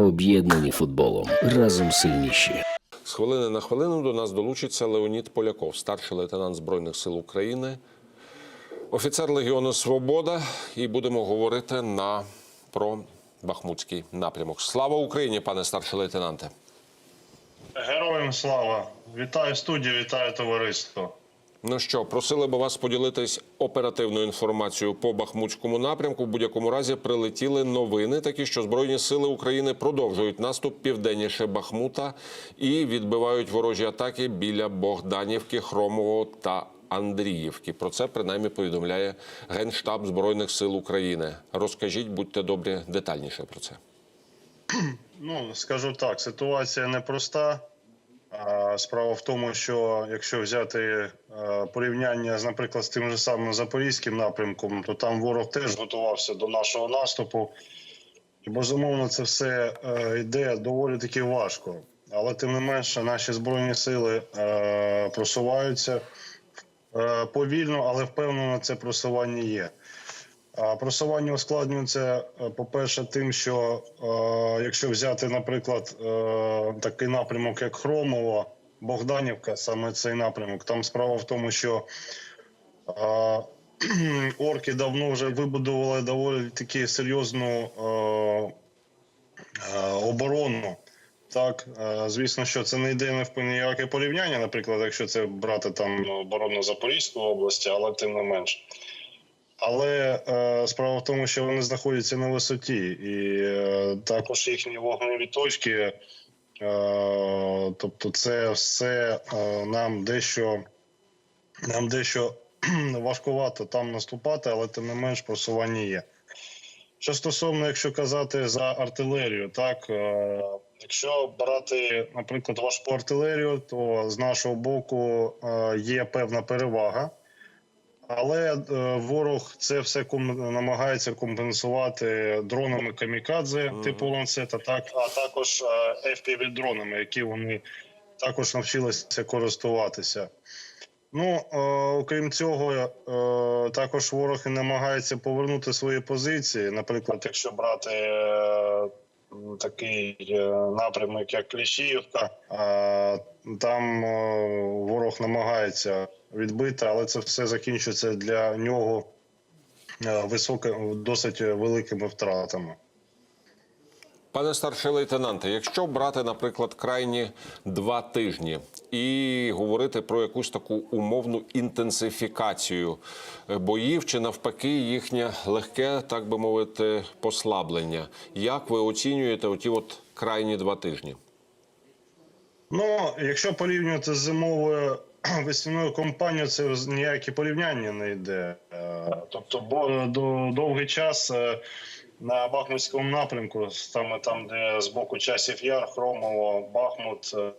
Об'єднані футболом разом сильніші. З хвилини на хвилину до нас долучиться Леонід Поляков, старший лейтенант Збройних сил України, офіцер Легіону Свобода. І будемо говорити на про Бахмутський напрямок. Слава Україні, пане старший лейтенанте! Героям слава! Вітаю студію, вітаю товариство. Ну що, просили би вас поділитись оперативною інформацією по Бахмутському напрямку. В будь-якому разі прилетіли новини, такі що Збройні сили України продовжують наступ південніше Бахмута і відбивають ворожі атаки біля Богданівки, Хромового та Андріївки. Про це принаймні повідомляє Генштаб Збройних сил України. Розкажіть, будьте добрі, детальніше про це. Ну скажу так, ситуація непроста. Справа в тому, що якщо взяти е, порівняння з, наприклад, з тим же самим запорізьким напрямком, то там ворог теж готувався до нашого наступу. І безумовно, це все е, йде доволі таки важко. Але тим не менше, наші збройні сили е, просуваються повільно, але впевнено, це просування є. Просування ускладнюється, е, по-перше, тим, що е, якщо взяти, наприклад, е, такий напрямок, як Хромово, Богданівка, саме цей напрямок, там справа в тому, що орки давно вже вибудували доволі таки серйозну оборону. Так, звісно, що це не йде ні в ніяке порівняння, наприклад, якщо це брати там оборону Запорізької області, але тим не менш. Але е, справа в тому, що вони знаходяться на висоті, і е, також їхні вогневі точки. Е, тобто, це все е, нам дещо нам дещо важкувато там наступати, але тим не менш просування є. Що стосовно, якщо казати за артилерію, так е, якщо брати, наприклад, важку артилерію, то з нашого боку е, є певна перевага. Але е, ворог це все намагається компенсувати дронами камікадзе типу ланцета, так а також е, fpv дронами, які вони також навчилися користуватися. Ну е, окрім цього, е, також ворог і намагається повернути свої позиції. Наприклад, якщо брати такий е, напрямок, як Кліщіївка, е, там е, ворог намагається відбити, але це все закінчується для нього високим досить великими втратами. Пане старший лейтенанте, якщо брати, наприклад, крайні два тижні і говорити про якусь таку умовну інтенсифікацію е, боїв чи навпаки їхнє легке, так би мовити, послаблення, як ви оцінюєте оті от крайні два тижні? Ну, якщо порівнювати з зимовою весняною кампанією, це ніякі порівняння не йде. Е, Тобто, бо до довгий час е, на Бахмутському напрямку, саме там, де з боку часів Яр, Хромово, Бахмут, е,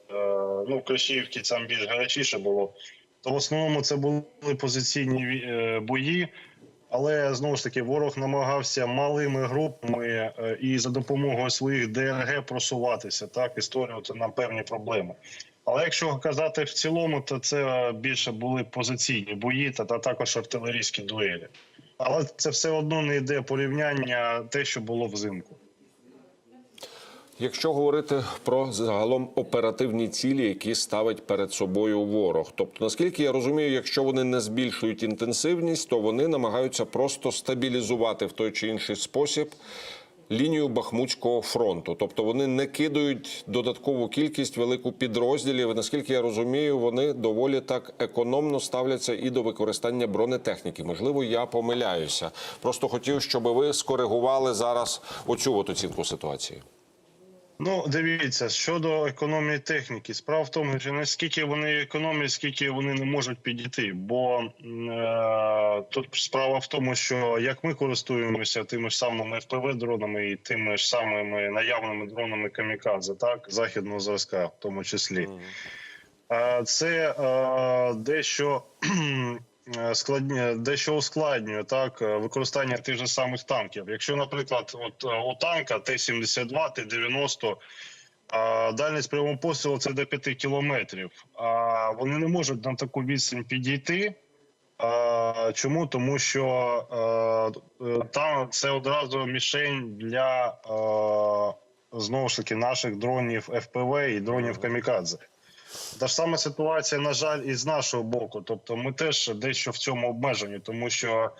ну Клещіївки там більш гарячіше було. То в основному це були позиційні е, бої. Але знову ж таки ворог намагався малими групами е, і за допомогою своїх ДРГ просуватися, так і створювати нам певні проблеми. Але якщо казати в цілому, то це більше були позиційні бої та, та також артилерійські дуелі. Але це все одно не йде порівняння те, що було взимку. Якщо говорити про загалом оперативні цілі, які ставить перед собою ворог, тобто наскільки я розумію, якщо вони не збільшують інтенсивність, то вони намагаються просто стабілізувати в той чи інший спосіб лінію Бахмутського фронту. Тобто вони не кидають додаткову кількість велику підрозділів. Наскільки я розумію, вони доволі так економно ставляться і до використання бронетехніки. Можливо, я помиляюся. Просто хотів, щоб ви скоригували зараз оцю от оцінку ситуації. Ну, дивіться, щодо економії техніки, справа в тому, що наскільки вони економлять, скільки вони не можуть підійти. Бо е, тут справа в тому, що як ми користуємося тими ж самими fpv дронами і тими ж самими наявними дронами камікадзе, так західного зразка, в тому числі, е, це е, дещо. е, Складні дещо ускладнює так е, використання тих же самих танків. Якщо, наприклад, от е, у танка Т-72, Т-90 а дальність прямого пострілу це до 5 кілометрів. А вони не можуть на таку відстань підійти. А, чому? Тому що там це одразу мішень для, знову ж таки наших дронів ФПВ і дронів Камікадзе. Та ж сама ситуація, на жаль, і з нашого боку. Тобто, ми теж дещо в цьому обмежені, тому що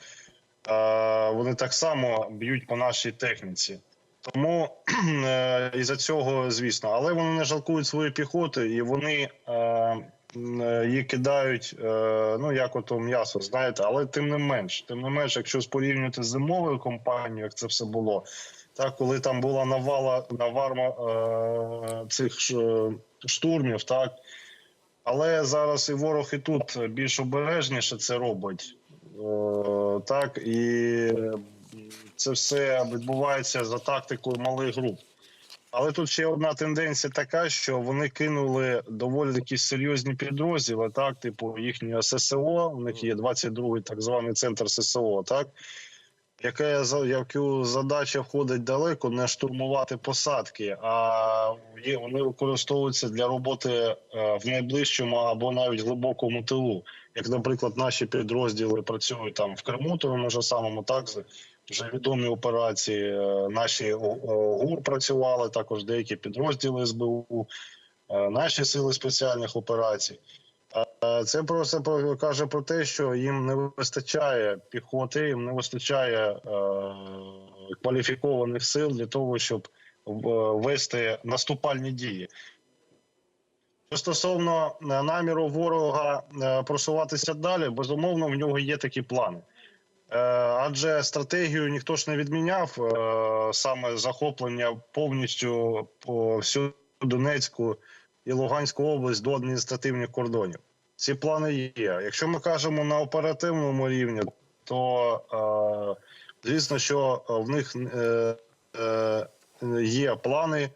е, вони так само б'ють по нашій техніці. Тому е, із-за цього, звісно, але вони не жалкують свої піхоти, і вони е, е, її кидають, е, ну як ото м'ясо, знаєте, але тим не менш, тим не менш, якщо порівнювати з зимовою компанією, як це все було, так коли там була навала наварма е, цих ж, штурмів, так. Але зараз і ворог і тут більш обережніше це робить. Е, так, і це все відбувається за тактикою малих груп. Але тут ще одна тенденція така, що вони кинули доволі такі серйозні підрозділи, так, типу їхнього ССО, у них є 22-й так званий центр ССО, так, за- яку задача входить далеко не штурмувати посадки, а є, вони використовуються для роботи е, в найближчому або навіть глибокому тилу. Як, наприклад, наші підрозділи працюють там в Криму, тому ж самому так вже відомі операції. Е, Наші ГУР працювали, також деякі підрозділи СБУ, е, наші сили спеціальних операцій. Е, Це просто про- каже про те, що їм не вистачає піхоти, їм не вистачає е, кваліфікованих сил для того, щоб в- вести наступальні дії. Що Стосовно е, наміру ворога е, просуватися далі, безумовно, в нього є такі плани. Е, Адже стратегію ніхто ж не відміняв е, саме захоплення повністю по всю Донецьку і Луганську область до адміністративних кордонів. Ці плани є. Якщо ми кажемо на оперативному рівні, то е, звісно, що в них е, е, є плани.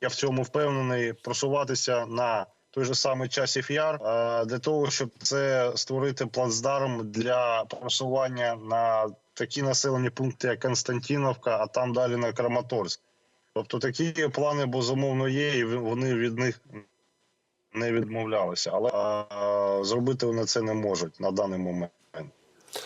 Я в цьому впевнений просуватися на той же самий часів яр е, для того, щоб це створити плацдарм для просування на такі населені пункти, як Константіновка, а там далі на Краматорськ. Тобто такі плани безумовно є, і вони від них не відмовлялися, але а, зробити вони це не можуть на даний момент.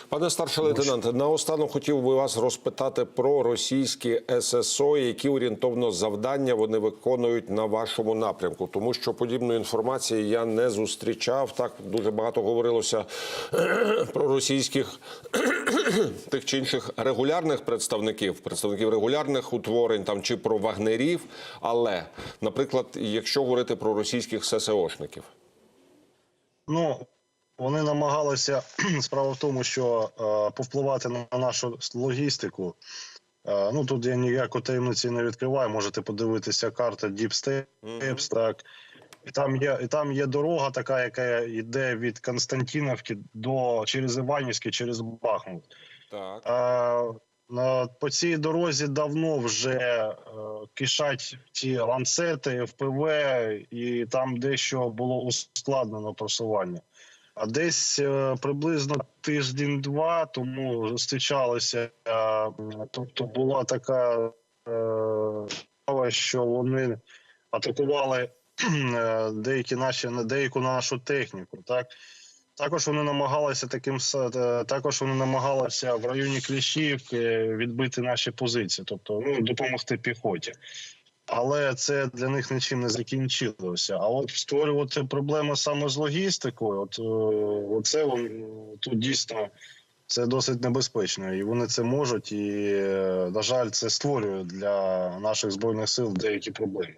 Пане старший лейтенант, наостанок хотів би вас розпитати про російські ССО, які орієнтовно завдання вони виконують на вашому напрямку, тому що подібної інформації я не зустрічав. Так дуже багато говорилося про російських тих чи інших регулярних представників, представників регулярних утворень там чи про вагнерів. Але, наприклад, якщо говорити про російських ССОшників. Ну вони намагалися справа в тому, що е, повпливати на нашу логістику. Е, ну тут я ніяку таємниці не відкриваю. Можете подивитися карта Deep Steps, так. І там є і там є дорога, така, яка йде від Константіновки до через Іванівське, через Бахмут. Так. Е, на- по цій дорозі давно вже е, кишать ті ланцети, ФПВ, і там дещо було ускладнено просування. А десь е, приблизно тиждень-два тому зустрічалися. е, тобто була така е, справа, що вони атакували деякі наші деяку нашу техніку. Так також вони намагалися таким також вони намагалися в районі Кліщівки відбити наші позиції, тобто ну допомогти піхоті. Але це для них нічим не закінчилося. А от створювати проблеми саме з логістикою, от це оце тут дійсно це досить небезпечно, і вони це можуть. І е, на жаль, це створює для наших збройних сил деякі проблеми.